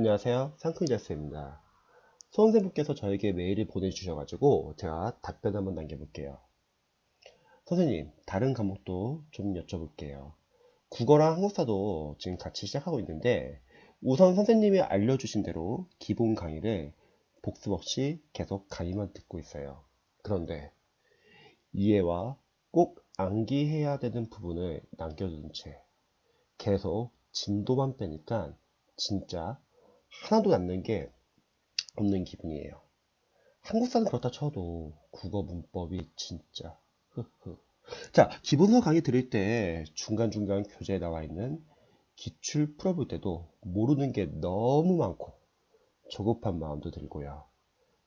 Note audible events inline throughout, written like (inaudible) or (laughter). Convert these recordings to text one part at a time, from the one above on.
안녕하세요. 상큼이자스입니다. 수험생분께서 저에게 메일을 보내주셔가지고 제가 답변 한번 남겨볼게요. 선생님, 다른 과목도 좀 여쭤볼게요. 국어랑 한국사도 지금 같이 시작하고 있는데 우선 선생님이 알려주신 대로 기본 강의를 복습 없이 계속 강의만 듣고 있어요. 그런데 이해와 꼭 암기해야 되는 부분을 남겨둔 채 계속 진도만 빼니까 진짜 하나도 남는 게 없는 기분이에요. 한국사는 그렇다 쳐도 국어 문법이 진짜 흐흐. 자, 기본서 강의 들을 때 중간중간 교재에 나와 있는 기출 풀어볼 때도 모르는 게 너무 많고 조급한 마음도 들고요.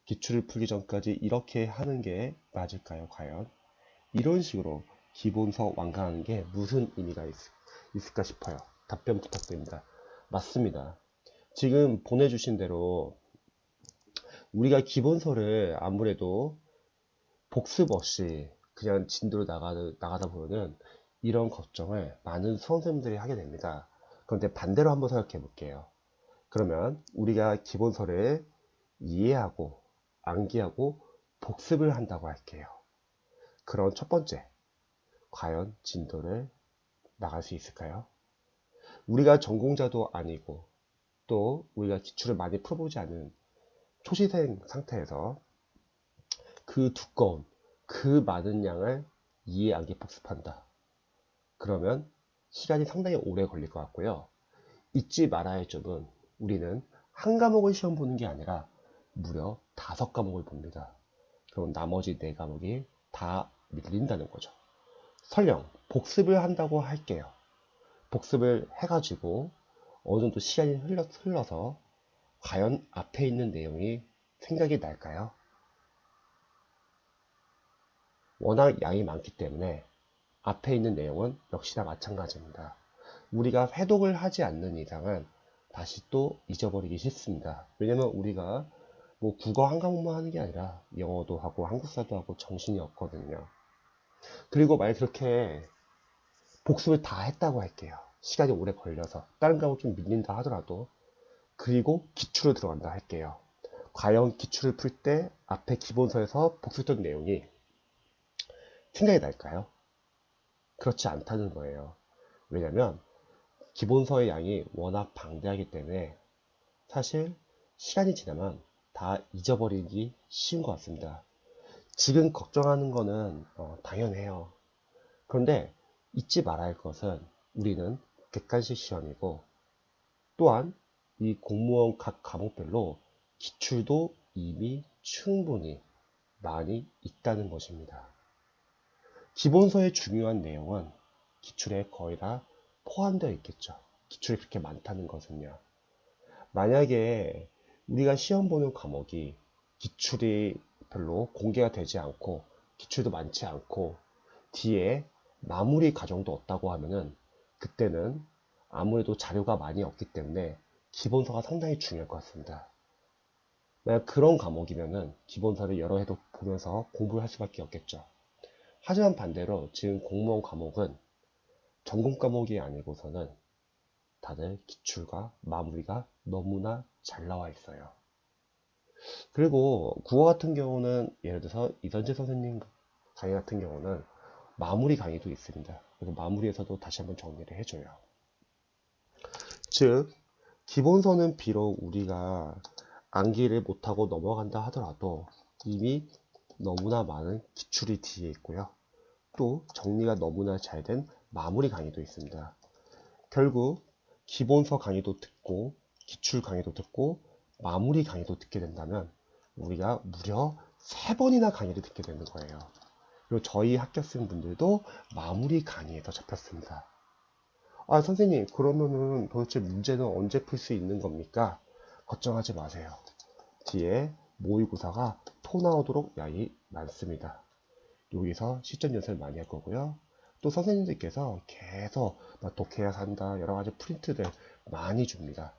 기출을 풀기 전까지 이렇게 하는 게 맞을까요, 과연? 이런 식으로 기본서 완강하는 게 무슨 의미가 있, 있을까 싶어요. 답변 부탁드립니다. 맞습니다. 지금 보내주신 대로 우리가 기본서를 아무래도 복습 없이 그냥 진도로 나가, 나가다 보면은 이런 걱정을 많은 수험생들이 하게 됩니다. 그런데 반대로 한번 생각해 볼게요. 그러면 우리가 기본서를 이해하고 암기하고 복습을 한다고 할게요. 그런 첫 번째, 과연 진도를 나갈 수 있을까요? 우리가 전공자도 아니고 또 우리가 기출을 많이 풀어보지 않은 초시생 상태에서 그 두꺼운 그 많은 양을 이해 암기 복습한다. 그러면 시간이 상당히 오래 걸릴 것 같고요. 잊지 말아야 할 점은 우리는 한 과목을 시험 보는 게 아니라 무려 다섯 과목을 봅니다. 그럼 나머지 네 과목이 다 밀린다는 거죠. 설령 복습을 한다고 할게요. 복습을 해가지고 어느 정도 시간이 흘러, 흘러서 과연 앞에 있는 내용이 생각이 날까요? 워낙 양이 많기 때문에 앞에 있는 내용은 역시나 마찬가지입니다. 우리가 회독을 하지 않는 이상은 다시 또 잊어버리기 쉽습니다. 왜냐면 우리가 뭐 국어 한 과목만 하는 게 아니라 영어도 하고 한국사도 하고 정신이 없거든요. 그리고 만약 그렇게 복습을 다 했다고 할게요. 시간이 오래 걸려서 다른 과목 좀 밀린다 하더라도 그리고 기출을 들어간다 할게요. 과연 기출을 풀 때 앞에 기본서에서 복습했던 내용이 생각이 날까요? 그렇지 않다는 거예요. 왜냐면 기본서의 양이 워낙 방대하기 때문에 사실 시간이 지나면 다 잊어버리기 쉬운 것 같습니다. 지금 걱정하는 거는 어, 당연해요. 그런데 잊지 말아야 할 것은 우리는 객관식 시험이고 또한 이 공무원 각 과목별로 기출도 이미 충분히 많이 있다는 것입니다. 기본서의 중요한 내용은 기출에 거의 다 포함되어 있겠죠. 기출이 그렇게 많다는 것은요. 만약에 우리가 시험 보는 과목이 기출이 별로 공개가 되지 않고 기출도 많지 않고 뒤에 마무리 과정도 없다고 하면은 그때는 아무래도 자료가 많이 없기 때문에 기본서가 상당히 중요할 것 같습니다. 만약 그런 과목이면은 기본서를 여러 해도 보면서 공부를 할 수밖에 없겠죠. 하지만 반대로 지금 공무원 과목은 전공 과목이 아니고서는 다들 기출과 마무리가 너무나 잘 나와 있어요. 그리고 국어 같은 경우는 예를 들어서 이선재 선생님 강의 같은 경우는 마무리 강의도 있습니다. 그래서 마무리에서도 다시 한번 정리를 해줘요. 즉, 기본서는 비록 우리가 암기를 못하고 넘어간다 하더라도 이미 너무나 많은 기출이 뒤에 있고요. 또 정리가 너무나 잘 된 마무리 강의도 있습니다. 결국 기본서 강의도 듣고 기출 강의도 듣고 마무리 강의도 듣게 된다면 우리가 무려 세 번이나 강의를 듣게 되는 거예요. 그리고 저희 학교생 분들도 마무리 강의에서 잡혔습니다. 아, 선생님, 그러면은 도대체 문제는 언제 풀 수 있는 겁니까? 걱정하지 마세요. 뒤에 모의고사가 토 나오도록 양이 많습니다. 여기서 시점 연습을 많이 할 거고요. 또 선생님들께서 계속 독해야 산다 여러 가지 프린트들 많이 줍니다.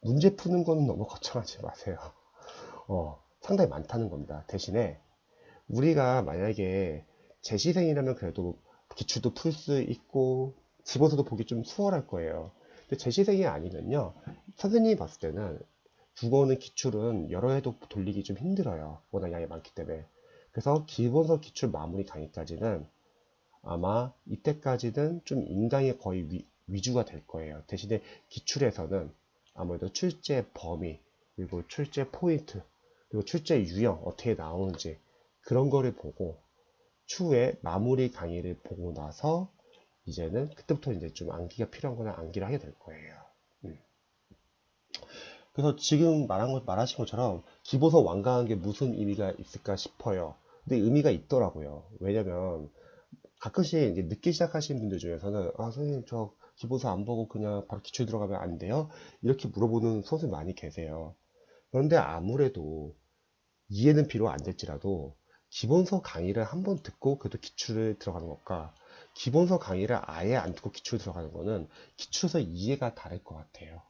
문제 푸는 거는 너무 (laughs) 걱정하지 마세요. 어, 상당히 많다는 겁니다. 대신에 우리가 만약에 재시생이라면 그래도 기출도 풀 수 있고 집어서도 보기 좀 수월할 거예요. 근데 재시생이 아니면요. 선생님이 봤을 때는 국어는 기출은 여러 해도 돌리기 좀 힘들어요. 워낙 양이 많기 때문에. 그래서 기본서 기출 마무리 강의까지는 아마 이때까지는 좀 인강이 거의 위, 위주가 될 거예요. 대신에 기출에서는 아무래도 출제 범위, 그리고 출제 포인트, 그리고 출제 유형 어떻게 나오는지 그런 거를 보고 추후에 마무리 강의를 보고 나서 이제는 그때부터 이제 좀 암기가 필요한 거는 암기를 하게 될 거예요. 음. 그래서 지금 말한 것, 말하신 것처럼 기보서 완강한 게 무슨 의미가 있을까 싶어요. 근데 의미가 있더라고요. 왜냐면 가끔씩 이제 늦게 시작하시는 분들 중에서는 아 선생님 저 기보서 안 보고 그냥 바로 기출 들어가면 안 돼요? 이렇게 물어보는 선생님 많이 계세요. 그런데 아무래도 이해는 비록 안 될지라도 기본서 강의를 한 번 듣고 그래도 기출을 들어가는 것과 기본서 강의를 아예 안 듣고 기출 들어가는 거는 기출서 이해가 다를 것 같아요.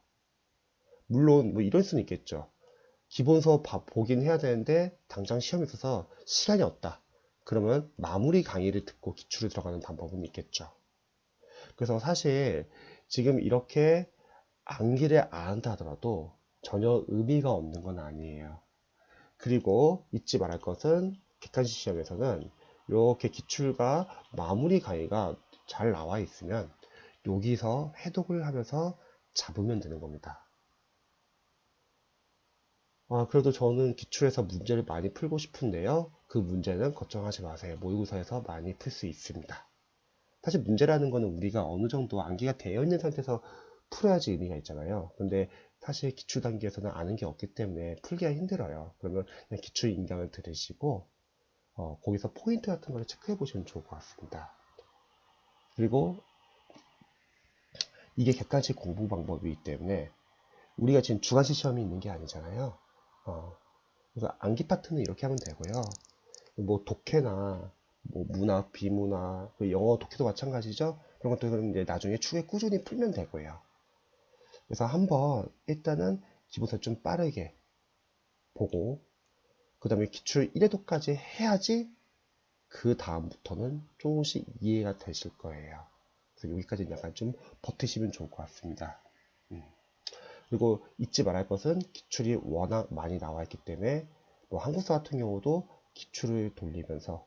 물론 뭐 이럴 수는 있겠죠. 기본서 봐- 보긴 해야 되는데 당장 시험이 있어서 시간이 없다. 그러면 마무리 강의를 듣고 기출을 들어가는 방법은 있겠죠. 그래서 사실 지금 이렇게 암기를 안 한다 하더라도 전혀 의미가 없는 건 아니에요. 그리고 잊지 말할 것은 객관식 시험에서는 이렇게 기출과 마무리 강의가 잘 나와 있으면 여기서 해독을 하면서 잡으면 되는 겁니다. 아, 그래도 저는 기출에서 문제를 많이 풀고 싶은데요. 그 문제는 걱정하지 마세요. 모의고사에서 많이 풀 수 있습니다. 사실 문제라는 거는 우리가 어느 정도 암기가 되어 있는 상태에서 풀어야지 의미가 있잖아요. 근데 사실 기출 단계에서는 아는 게 없기 때문에 풀기가 힘들어요. 그러면 그냥 기출 인강을 들으시고 어, 거기서 포인트 같은 걸 체크해 보시면 좋을 것 같습니다. 그리고 이게 객관식 공부 방법이기 때문에 우리가 지금 주관식 시험이 있는 게 아니잖아요. 어, 그래서 암기 파트는 이렇게 하면 되고요. 뭐 독해나 뭐 문화, 비문화, 그 영어 독해도 마찬가지죠. 그런 것들은 이제 나중에 추후에 꾸준히 풀면 되고요. 그래서 한번 일단은 기본서 좀 빠르게 보고 그 다음에 기출 1회도까지 해야지 그 다음부터는 조금씩 이해가 되실 거예요. 그래서 여기까지 약간 좀 버티시면 좋을 것 같습니다. 음. 그리고 잊지 말할 것은 기출이 워낙 많이 나와 있기 때문에 뭐 한국사 같은 경우도 기출을 돌리면서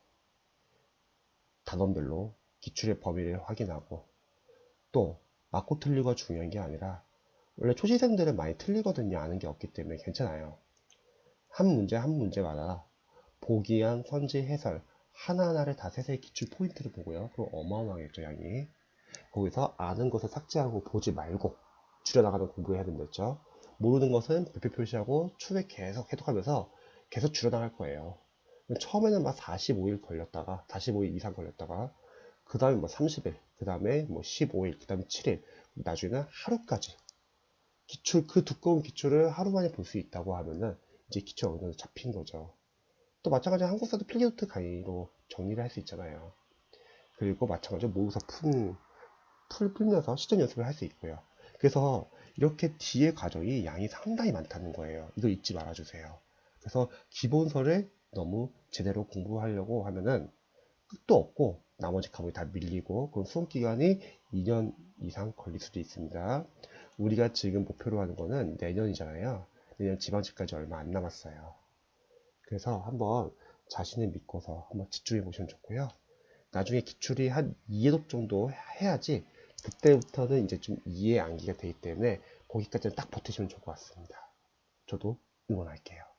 단원별로 기출의 범위를 확인하고 또 맞고 틀리고가 중요한 게 아니라 원래 초시생들은 많이 틀리거든요. 아는 게 없기 때문에 괜찮아요. 한 문제 한 문제마다 보기한 선지 해설 하나하나를 다 세세히 기출 포인트를 보고요. 그럼 어마어마하겠죠, 양이. 거기서 아는 것을 삭제하고 보지 말고 줄여나가는 공부를 해야 된댔죠. 모르는 것은 별표 표시하고 추후에 계속 해독하면서 계속 줄여나갈 거예요. 처음에는 막 45일 걸렸다가 45일 이상 걸렸다가 그 다음에 뭐 30일 그 다음에 뭐 15일 그 다음에 7일 나중에는 하루까지 기출 그 두꺼운 기출을 하루 만에 볼 수 있다고 하면은 이제 어느 정도 잡힌 거죠. 또 마찬가지로 한국사도 필기노트 강의로 정리를 할 수 있잖아요. 그리고 마찬가지로 모의고사 풀, 풀 풀면서 시전 연습을 할 수 있고요. 그래서 이렇게 뒤에 과정이 양이 상당히 많다는 거예요. 이거 잊지 말아주세요. 그래서 기본서를 너무 제대로 공부하려고 하면은 끝도 없고 나머지 과목이 다 밀리고 그럼 수험 기간이 2년 이상 걸릴 수도 있습니다. 우리가 지금 목표로 하는 거는 내년이잖아요. 내년 지방직까지 얼마 안 남았어요. 그래서 한번 자신을 믿고서 한번 집중해 보시면 좋고요. 나중에 기출이 한 2회독 정도 해야지 그때부터는 이제 좀 이해 암기가 되기 때문에 거기까지는 딱 버티시면 좋을 것 같습니다. 저도 응원할게요.